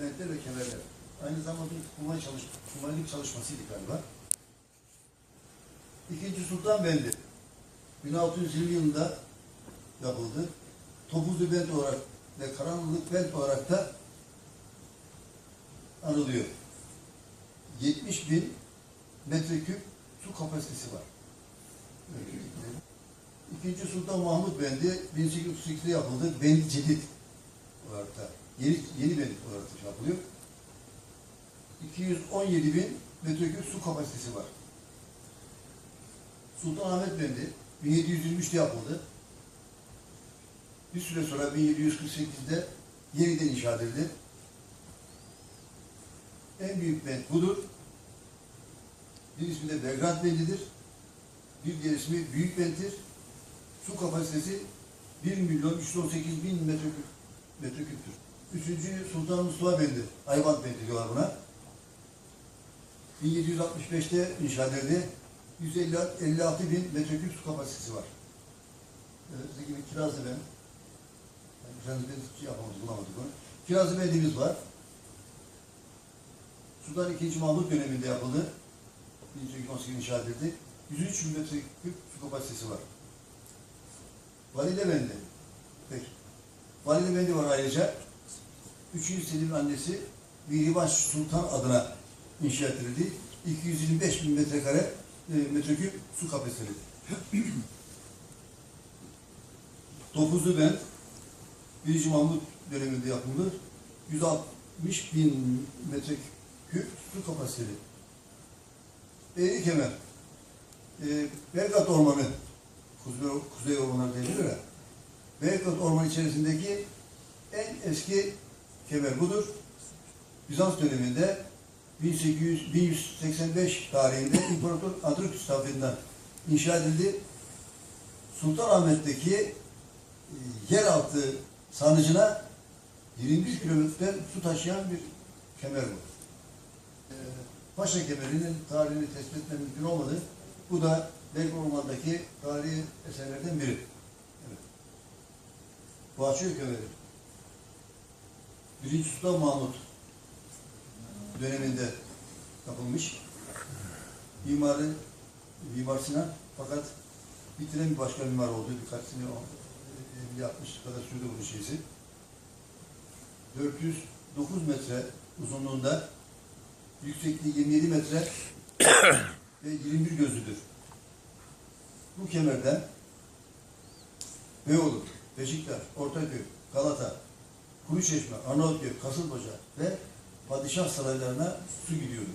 bentler ve kemerler. Aynı zamanda bir kumay çalış, kumaylık çalışmasıydı galiba. İkinci Sultan Bendi. 1620 yılında yapıldı. Topuzlu Bent olarak ve Karanlık Bent olarak da anılıyor. 70 bin metreküp su kapasitesi var. İkinci Sultan Mahmut Bendi 1838'de yapıldı. Bendi Cedid olarak da yeni, yeni bendi olarak şey yapılıyor. 217 bin metreküp su kapasitesi var. Sultanahmet Bendi 1723'te yapıldı. Bir süre sonra 1748'de yeniden inşa edildi. En büyük bent budur. Bir ismi de Belgrad Bendi'dir. Bir diğer ismi Büyük Bent'tir. Su kapasitesi 1 milyon 318 bin metreküp, metreküptür. Üçüncü Sultan Mustafa Bendi. Ayvant Bendi diyorlar buna. 1765'te inşa edildi. 156 bin metreküp su kapasitesi var. Öteki gibi Kirazlı ben. Yani ben şey yapamadık, bulamadık onu. Kirazlı Bendi'miz var. Sultan II. Mahmut döneminde yapıldı. 1818 inşa edildi. 103 bin metreküp su kapasitesi var. Valide Bendi. Peki. Valide Bendi var ayrıca. 3. Selim'in annesi Mihribaş Sultan adına inşa edildi. 225 bin metrekare e, metreküp su kapasiteli. Topuzlu Bent 1. Mahmut döneminde yapıldı. 160 bin metreküp su kapasiteli. Eğri Kemer e, Belgrad Ormanı Kuzey, Kuzey Ormanları denilir ya. Belgrad Ormanı içerisindeki en eski kemer budur. Bizans döneminde 1800, 1185 tarihinde İmparator Andronikos tarafından inşa edildi. Sultanahmet'teki e, yeraltı sarnıcına 21 kilometre su taşıyan bir kemer bu. E, Paşa kemerinin tarihini tespit etme mümkün olmadı. Bu da Belki Orman'daki tarihi eserlerden biri. Evet. Bahçeköy Kemeri. Birinci Sultan Mahmut döneminde yapılmış. Mimarı Mimar Sinan fakat bitiren bir başka mimar oldu. Birkaç sene o- 50-60 kadar sürdü bunun şeysi. 409 metre uzunluğunda yüksekliği 27 metre ve 21 gözlüdür. Bu kemerden Beyoğlu, Beşiktaş, Ortaköy, Galata, Kuruçeşme, Arnavutköy, Kasımpaşa ve Padişah saraylarına su gidiyordu.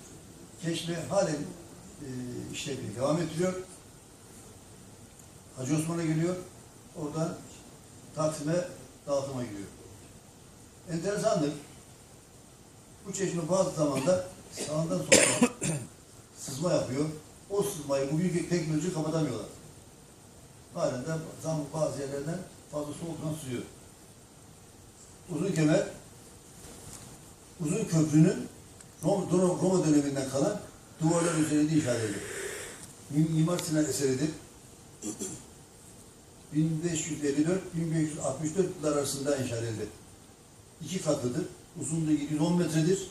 Çeşme halen e, işlevini devam ettiriyor. Hacı Osman'a geliyor. Oradan Taksim'e dağıtıma gidiyor. Enteresandır. Bu çeşme bazı zamanda sağından soldan sızma yapıyor. O sızmayı bugünkü teknoloji kapatamıyorlar. Halen de bazı yerlerden fazla soğuktan sızıyor. Uzun kemer uzun köprünün Roma, döneminden kalan duvarlar üzerinde inşa edildi. Mimar Sinan eseridir. 1554-1564 yıllar arasında inşa edildi. İki katlıdır. Uzunluğu 710 metredir.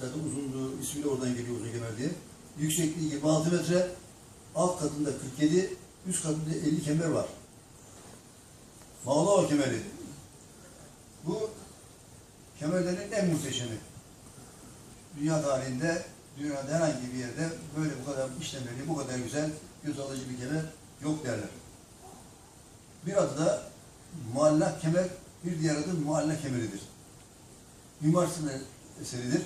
Zaten uzunluğu ismiyle oradan geliyor uzun kemer diye. Yüksekliği 26 metre. Alt katında 47, üst katında 50 kemer var. Mağlava kemeri. Kemerlerin en muhteşemi. Dünya tarihinde, dünyada herhangi bir yerde böyle bu kadar işlemeli, bu kadar güzel, göz alıcı bir kemer yok derler. Bir adı da muallak kemer, bir diğer adı muallak kemeridir. Mimar Sinan eseridir.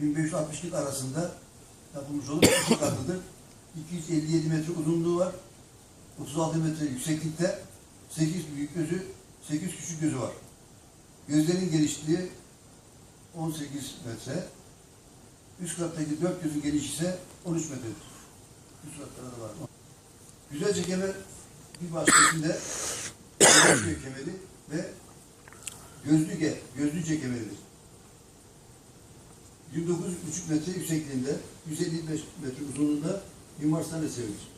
1554-1560 arasında yapılmış olup iki katlıdır. 257 metre uzunluğu var. 36 metre yükseklikte 8 büyük gözü, 8 küçük gözü var. Gözlerin genişliği 18 metre. Üst kattaki 4 gözün geniş ise 13 metredir. Üst katlarda da var. Güzelce kemer bir başkasında Gözlüce kemeri ve Gözlüge, Gözlüce kemeridir. 29,5 metre yüksekliğinde, 155 metre uzunluğunda Mimar Sinan eseridir.